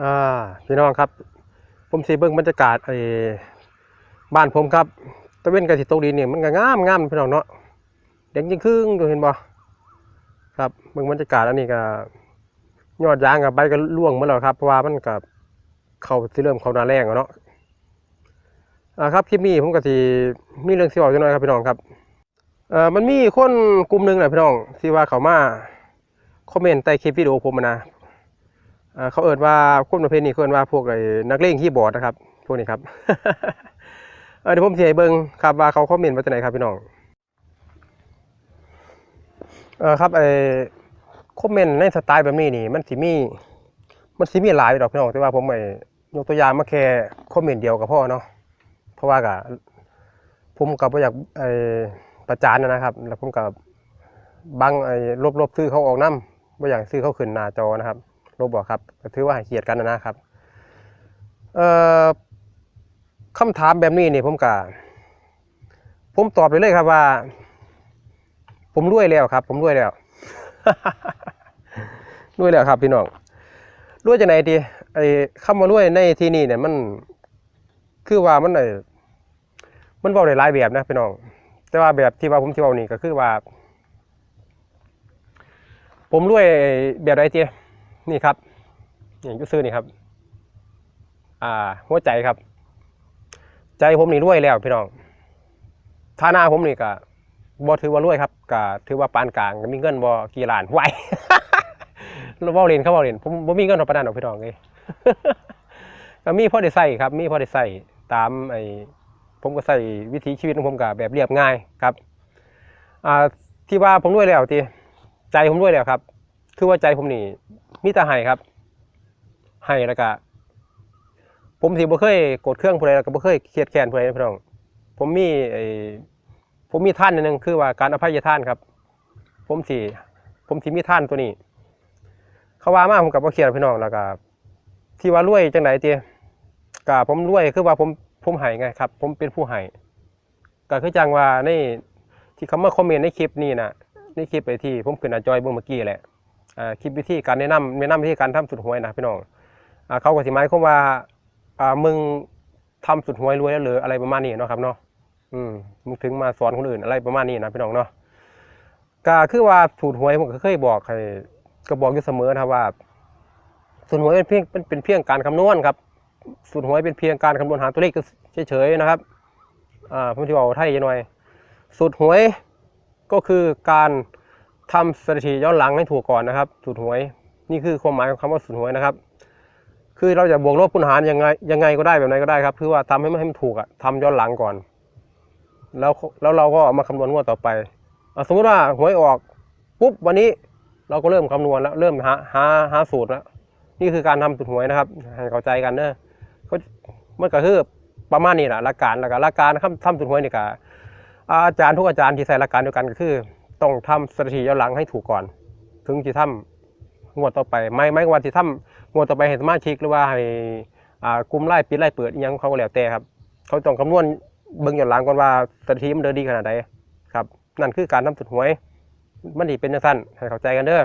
อ่าพี่น้องครับ ผมสีเบิ่งบรรยากาศไอ้บ้านผมครับตะเวนกับสิตกดินเนี่ยมันก็งามงามพี่น้องเนาะเด็กยิ่งครึ่งอยู่เห็นบ่ครับเบิ่งบรรยากาศอันนี้ก็ยอดยางกับใบก็ร่วงหมดแล้วครับเพราะว่ามันกับเขาสิเริ่มเขานาแรงแล้วเนาะอ่าครับคลิปนี้ผมก็สิมีเรื่องสิบอกจังหน่อยครับพี่น้องครับเอ่อมันมีคนกลุ่มหนึ่งน่ะพี่น้องที่ว่าเขามาคอมเมนต์ใต้คลิปวิดีโอผมนะ เขาเอิดว่าคนประเภทนี้เขาเอิดว่าพวกไอ้นักเลงคีย์บอดนะครับ พวกนี้ครับเดี๋ยวผมเสิให้เบิงครับว่าเขาคอมเมนต์มาจากไหนครับพี่น้องเออครับไอ้คอมเมนต์ในสไตล์แบบนี้นี่มันสิมี มันสิมีหลายดอกพี่น้องแต่ว่าผมไอ้ยกตัวอย่างมาแค่คอมเมนต์เดียวก็พอเนาะเพราะว่าก็ผมก็บ่อยากไอ้ประจานนะครับ แล้วผมก็บังไอ้ลบๆซื้อเขาออกนํบ่อยากซื้อเขาขึ้นหน้าจอนะครับ ลบบอกครับก็ถือว่าให้เกียรติกันนะครับเอ่อคำถามแบบนี้นี่ผมกะผมตอบไปเลยครับว่า ผมรวยแล้วครับ ผมรวยแล้วรวยแล้วครับพี่น้องรวยจากไหนดีไอ้คำว่ารวยในที่นี่เนี่ยมันคือว่ามันไอ้มันเว้าได้หลายแบบนะพี่น้อง แต่ว่าแบบที่ว่าผมที่ว้านี่ก็คือว่า ผมรวยแบบไรเจี นี่ครับนี่อยูซื้อนี่ครับ อ่า หัวใจครับ ใจผมนี่รวยแล้วพี่น้องฐานะผมนี่ก็บ่ถือว่ารวยครับก็ถือว่าปานกลางมีเงินบ่กี่ล้านไหวเราเว้าเล่นเขาเว้าเล่นผมบ่มีเงินเท่าปานนั้นหรอกพี่น้องเอ้ยก็มีพอได้ใช้ครับ มีพอได้ใช้ตามไอ้ผมก็ใช้วิถีชีวิตของผมก็แบบเรียบง่ายครับอ่าที่ว่าผมรวยแล้วติใจผมรวยแล้วครับ คือว่าใจผมนี่ มีแต่ให้ครับ ให้แล้วก็ผมสิบ่เคยโกรธเครื่องผู้ใดแล้วก็บ่เคยเครียดแค้นผู้ใดนะพี่น้องผมมีไอ้ผมมีท่านนหนึงคือว่าการอภัยท่านครับ ผมสิผมสิมีท่านตัวนี้ เขาว่ามาผมก็บ่เครียดพี่น้องแล้วก็ที่ว่ารวยจังไดติก็ผมรวยคือว่าผมผมให้ไงครับ ผมเป็นผู้ให้ก็คือจังว่าในที่เขามาคอมเมนต์ในคลิปนี้นะในคลิปไอ้ที่ผมขึ้นหน้าจอยเบิ่งเมื่อกี้แหละ คลิปวิธีการแนะนำแนะนำวิธีการทำสุดหวยนะพี่น้องเขาก็สิหมายความว่ามึงทำสุดหวยรวยแล้วหรืออะไรประมาณนี้เนาะครับเนาะอืมมึงถึงมาสอนคนอื่นอะไรประมาณนี้นะพี่น้องเนาะก็คือว่าสูตรหวยผมก็เคยบอกให้ก็บอกอยู่เสมอนะครับว่าสูตรหวยเป็นเพียงเป็นเพียงการคำนวณครับสูตรหวยเป็นเพียงการคำนวณหาตัวเลขเฉยๆนะครับอ่าผมที่บอกไทยยังหน่อยสูตรหวยก็คือการ ทำสถิติย้อนหลังให้ถูกก่อนนะครับสูตรหวย นี่คือความหมายของคำว่าสูตรหวยนะครับ คือเราจะบวกลบคูณหารยังไงยังไงก็ได้แบบไหนก็ได้ครับ คือว่าทำให้มันให้มันถูกอะทำย้อนหลังก่อน แล้วแล้วเราก็เอามาคำนวณงวดต่อไปอสมมติว่าหวยออกปุ๊บวันนี้เราก็เริ่มคำนวณแล้วเริ่มหาหาหาสูตรแล้วนี่คือการทำสูตรหวยนะครับ ให้เข้าใจกันเนอะก็มันก็คือประมาณนี้แหละหลักการแล้วก็หลักการทำทำสูตรหวยนี่ก็อาจารย์ทุกอาจารย์ที่ใส่หลักการเดียวกันก็คือ ต้องทำสถิติย้อนหลังให้ถูกก่อน ถึงจะทำงวดต่อไป ไม่ไม่ว่าที่ทำงวดต่อไปให้สมาชิกหรือว่าให้อ่ากลุ่มไล่ปิดไล่เปิดยังเขาก็แล้วแต่ครับ เขาต้องคำนวณเบิ่งย้อนหลังก่อนว่าสถิติมันเดินดีขนาดใดครับ นั่นคือการทำสุดหวย มันดีเป็นจังสั้นให้เข้าใจกันเด้อ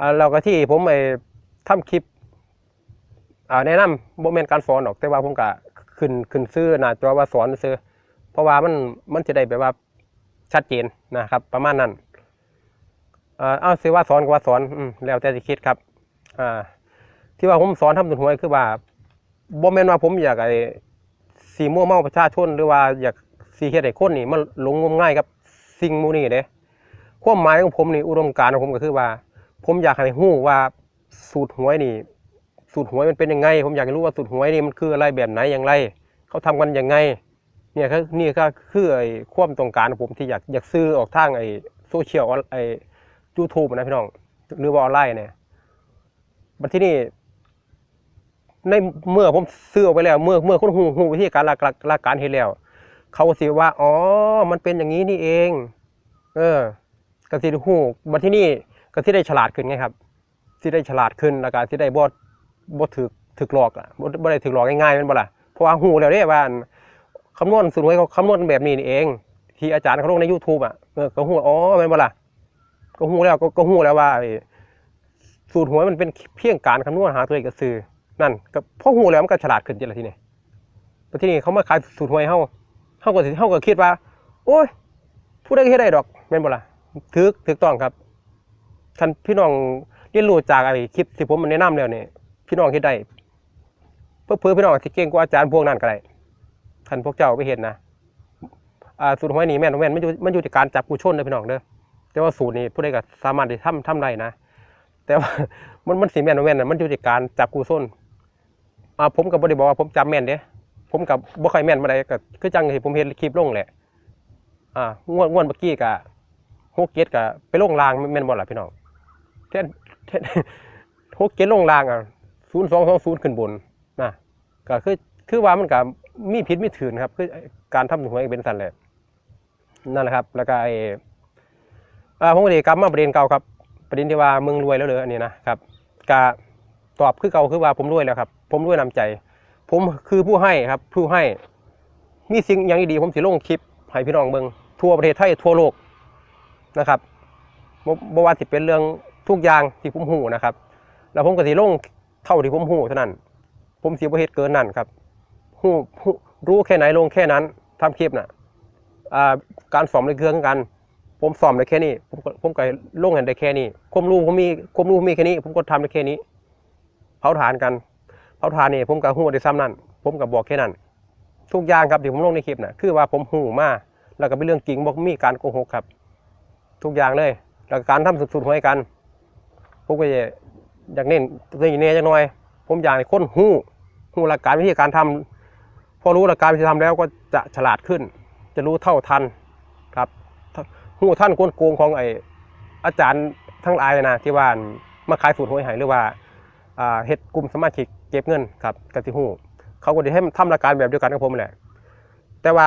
อ่าเราก็ที่ผมไปทำคลิปอ่าแนะนำบ่แม่นการสอนหรอกแต่ว่าผมก็ขึ้นขึ้นซื้อหน้าจอว่าสอนซื้อเพราะว่ามันมันจะได้แบบว่า ชัดเจนนะครับ ประมาณนั้นเอ่อเอาสิว่าสอนก็ว่าสอนอแล้วแต่จะคิดครับอที่ว่าผมสอนทำสุดหวยคือว่าบ่แม่นว่าผมอยากไอ้สีมั่วเมาประชาชนหรือว่าอยากสีเฮ็ดให้คนนี่มันหลงงมง่ายกับสิ่งมูนี้เด้ความหมายของผมนี่อุดมการณ์ของผมก็คือว่า ผมอยากให้ฮู้ว่าสูตรหวยนี่ สูตรหวยมันเป็นยังไง ผมอยากรู้ว่าสูตรหวยนี่มันคืออะไรแบบไหนอย่างไร เขาทำกันยังไง เนี่ยก็นี่ก็คือไอ้ความต้องการของผมที่อยากอยากซื้อออกทางไอ้โซเชียลไอ้ยูทูบนะพี่น้องหรือว่าออนไลน์เนี่ยบัดที่นี่ในเมื่อผมซื้อออกไปแล้ว เมื่อเมื่อคนหูหูวิธีการหลักหลักลักการเห็นแล้ว เขาก็สิว่าอ๋อ มันเป็นอย่างนี้นี่เอง เออกสิหูบัดที่นี่ก็สิได้ฉลาดขึ้นไงครับสิได้ฉลาดขึ้นแล้วก็สิได้บ่บ่ถึกถึกหลอกอะบ่บ่ได้ถึกหลอกง่ายๆม่นบ่ล่ะเพราะว่าหูแล้วเด้ว่า คำนวณสูตรหวยเขาคำนวณแบบนี้นี่เอง ที่อาจารย์เขาลงใน YouTube อะเออก็หูอ๋อแม่นบ่ล่ะก็หูแล้วก็หูแล้วว่าสูตรหวยมันเป็นเพียงการคำนวณหาตัวเลขกระซื้อนั่นก็พอหูแล้วมันก็ฉลาดขึ้นจังละทีนี้แต่ทีนี้เขามาขายสูตรหวยเฮาเฮาก็สิเฮาก็คิดว่า โอ้ยผู้ใดก็เฮ็ดได้ดอกแม่นบ่ล่ะถูกถูกต้องครับท่านพี่น้องเรียนรู้จากไอ้คลิปที่ผมมันแนะนำแล้วนี่พี่น้องเฮ็ดได้เพื่อเพื่อพี่น้องที่เก่งกว่าอาจารย์พวกนั้นก็ได้ ท่านพวกเจ้าไปเฮ็ดนะอ่าสูตรหวยนี่แม่นแม่นมันอยู่มันอยู่ที่การจับกูชนเด้อพี่น้องเด้อแต่ว่าสูตรนี้ผู้ใดก็สามารถที่ทำทำได้นะ แต่ว่ามันมันสิแม่นแม่นน่ะมันอยู่ที่การจับกูส้นอ่าผมก็บ่ได้บอกว่าผมจำแม่นเด้ผมกับบ่ค่อยแม่นบ่ได้ก็คือจังที่ผมเห็นคลิปลงแหละอ่างวดงวดเมื่อกี้ก็ฮกเก็ตก็ไปลงรางแม่นบ่ล่ะพี่น้องแทนแทนฮกเก็ตลงรางอะ0220ขึ้นบนนะก็คือคือว่ามันก็ มีผิดมีถืนครับ คือการทำหวยเป็นสันแหละนั่นแหละครับ แล้วก็ไอ้อ่าผมก็ได้กลับมาประเด็นเก่าครับ ประเด็นที่ว่ามึงรวยแล้วเหรออันนี้นะครับกาตอบคือเก่าคือว่าผมรวยแล้วครับ ผมรวยนำใจ ผมคือผู้ให้ครับ ผู้ให้ มีสิ่งอย่างดีผมสิลงคลิปให้พี่น้องเบิงทั่วประเทศไทยทั่วโลกนะครับบ่บ่ว่าสิเป็นเรื่องทุกอย่างที่ผมหูนะครับ แล้วผมก็สิลงเท่าที่ผมหูเท่านั้น ผมสิบ่เฮ็ดเกินนั้นครับ หูหูรู้แค่ไหนลงแค่นั้นทำคลิปน่ะอ่าการสอมในเครื่องกัน ผมสอมได้แค่นี้ ผมก็ผมก็ลงกันได้แค่นี้ความรู้ผมมีความรู้ผมมีแค่นี้ ผมก็ทำได้แค่นี้เผาฐานกันเผาฐานนี่ผมก็หูได้ซ้ำนั่นผมก็บบอกแค่นั้นทุกอย่างครับที่ผมลงในคลิปน่ะคือว่าผมหูมาแล้วก็เป็นเรื่องจริงบอกมีการโกหกครับ ทุกอย่างเลยแล้วก็การทำสุดๆหวยกันผมก็จะอยากเน้นตัวนี้เน่จังหน่อย ผมอยากให้คนหูหูหลักการวิธีการทำ พอรู้หลักการวิธีทำแล้วก็จะฉลาดขึ้น จะรู้เท่าทันครับหูท่านกลโกงของไออาจารย์ทั้งหลายนะที่ว่ามาขายสูตรหวยหายหรือว่าเฮ็ดกลุ่มสมาชิกเก็บเงินครับกสิหูเขาก็จะให้ทำหลักการแบบเดียวกันกับผมแหละ แต่ว่า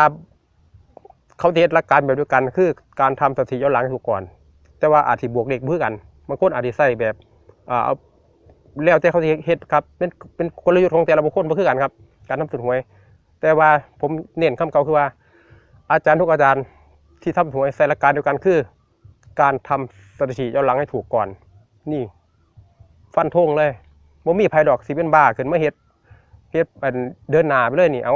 เขาเฮ็ดหลักการแบบเดียวกัน คือการทำสถิติย้อนหลังให้ถูกก่อน แต่ว่าอาจจะบวกเลขเพื่อกันบางคนอาจจะใส่แบบเอาแล้วแต่เขาเฮ็ดครับเป็นเป็นกลยุทธ์ของแต่ละบุคคลบ่คือกันครับ การทำสุดหวย แต่ว่าผมเน้นคำเก่าคือว่า อาจารย์ทุกอาจารย์ที่ทำหวยใส่หลักการเดียวกันคือ การทำสถิติย้อนหลังให้ถูกก่อน นี่ ฟันธงเลยบ่มีภัยดอกสิเป็นบ้าขึ้นมาเฮ็ดเฮ็ดอันเดินหนาไปเลยนี่เอา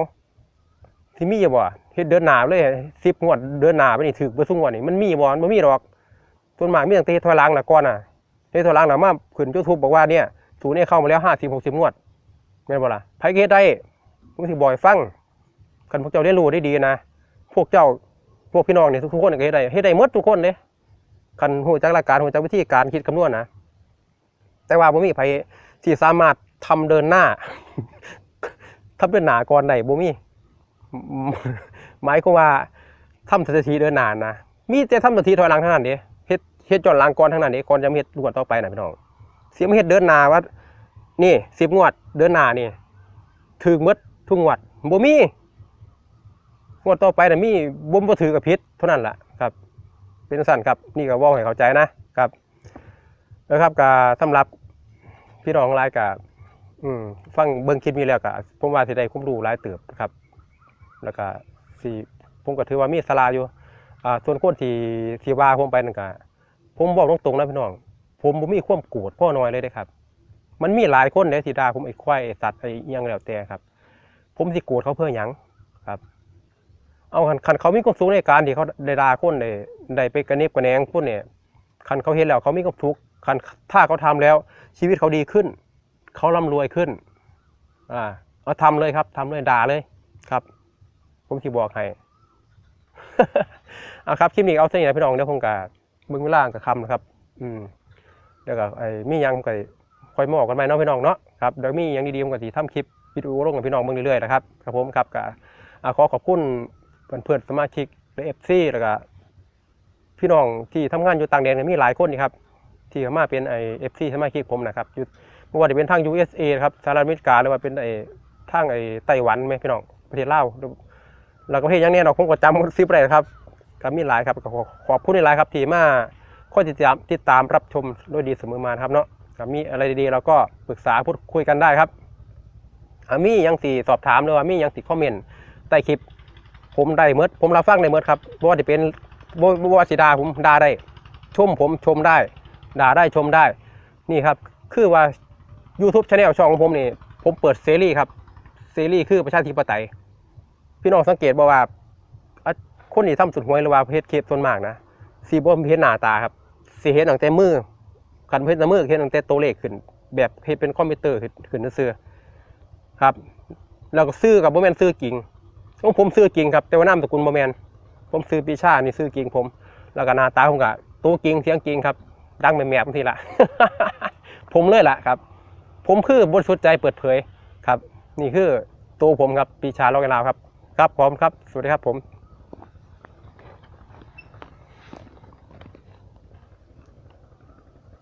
ที่มีบ่เฮ็ดเดินหนาไปเลยสิบงวดเดินหนาไปนี่ถือเบ่ซุงวดนี่มันมีบ่มันบ่มีดอกส่วนมากมีตั้งแต่ถอยหลังน่ะก่อนน่ะเฮ็ดถอยหลังน่ะมาขึ้น YouTube บอกว่าเนี่ยสูเนี่ยเข้ามาแล้ว50 60งวดแม่นบ่ล่ะไผเฮ็ดได้ ผมสิบ่ให้ฟังคันพวกเจ้าได้รู้ได้ดีนะ พวกเจ้าพวกพี่น้องเนี่ยทุกคนเฮ็ดได้เฮ็ดได้หมดทุกคนเด้คันฮู้จักหลักการฮู้จักวิธีการคิดคำนวณนะแต่ว่าบ่มีไผที่สามารถทำเดินหน้าทำเดินหน้าก่อนได้บ่มีอืมหมายความว่าทำสถิติเดินหน้านะมีแต่ทำสถิติถอยหลังเท่านั้นเด้เฮ็ดเฮ็ดย้อนหลังก่อนเท่านั้นเด้ก่อนจะมาเฮ็ดงวดต่อไปนะพี่น้องเสิมาเฮ็ดเดินหน้าว่านี่10งวดเดินหน้านี่ถึกหมด ทุกงวัดบ่มีงวดต่อไปน่ะมีบ่บ่ถือกับผิดเท่านั้นล่ะครับ เป็นสั่นครับนี่ก็ว้าให้เข้าใจนะครับนะครับก็สำหรับพี่น้องหลายก็อืมฟังเบิ่งคลิปนี้แล้วก็ผมว่าสิได้ความรู้หลายเติบครับ แล้วก็สิผมก็ถือว่ามีสลาอยู่อ่าส่วนคนที่ที่ว่าผมไปนั่นก็ผมบอกตรงๆนะพี่น้อง ผมบ่มีความโกรธพ่อน้อยเลยเด้ครับ มันมีหลายคนเด้ที่ด่าผมไอ้ควายไอ้สัตว์ไอ้ยังแล้วแต่ครับ ผมสิโกรธเขาเพื่อหยังครับ เอาคันคันเขามีความสุขในการที่เขาได้ด่าคนได้ได้ไปกระเนบกระแนงคนเนี่ยคันเขาเห็นแล้วเขามีความสุขคันถ้าเขาทำแล้ว ชีวิตเขาดีขึ้น เขาร่ำรวยขึ้น อ่าเอาทำเลยครับทำเลยด่าเลยครับ ผมที่บอกให้เอาครับคลิปนี้เอาเส้นนี้นะพี่น้องเดี๋ยวผมกะมึงเวลากับคำนะครับ อืมเดี๋ยวก็ไอ้มียังก็คอยมอกกันไปเนาะพี่น้องเนาะครับเดี๋ยวมียังดีๆผมก็สิทำคลิป วิดีโอลงกับพี่น้องเบิ่งเรื่อยๆนะครับครับผมครับก็ขอขอบคุณเพื่อนๆสมาชิกและเอฟซีแล้วก็พี่น้องที่ทำงานอยู่ต่างแดนมีหลายคนนี่ครับทีม้ามาเป็นไอเอฟซีสมาชิกผมนะครับอยู่ไม่ว่าจะเป็นทาง USA ครับสหรัฐอเมริกาหรือว่าเป็นไอทางไอไต้หวันไหมพี่น้องประเทศลาวแล้วก็ประเทศย่างเนี้ยเราะผมก็จำซิปได้ครับก็มีหลายครับขอขอบคุณหลายครับที่มาคอยติดตามติดตามรับชมด้วยดีเสมอมาครับเนาะมีอะไรดีๆเราก็ปรึกษาพูดคุยกันได้ครับ มียังสีสอบถามหรือว่ามียังสีคอมเมนต์ใต้คลิป ผมได้เมดผมรับฟังได้เมดครับบ่ว่าจะเป็นบ่บ่ว่าสิดาผมด่าได้ ชมผมชมได้ ด่าได้ชมได้ นี่ครับ คือว่า YouTube Channel ช่องของผมนี่ ผมเปิดเสรีครับเสรีคือประชาธิปไตย พี่น้องสังเกตบ่ว่า คนที่ทำสุดหวยหรือว่าเพศเคสส่วนมากนะสีบ่เห็นหน้าตาครับสีเห็นตั้งแต่มือกันเห็นแต่มือเห็นตั้งแต่ตัวเลขขึ้น แบบเฮ็ดเป็นคอมพิวเตอร์ขึ้นขึ้นซื่อ ครับ แล้วก็ซื้อกับบ่แมนซื้อกิ่งของผมซื้อกิ่งครับ แต่ว่านามสกุลบ่แมนผมซื้อปีชานี่ซื้อกิ่งผม แล้วก็นาตาผมก็ตัวกิ่งเสียงกิ่งครับดังแม่ๆบางทีละผมเลยละครับ ผมคือบริสุทธิ์ใจเปิดเผยครับ นี่คือตัวผมครับปีชาลอกกนลาวครับ ครับพร้อมครับสวัสดีครับผม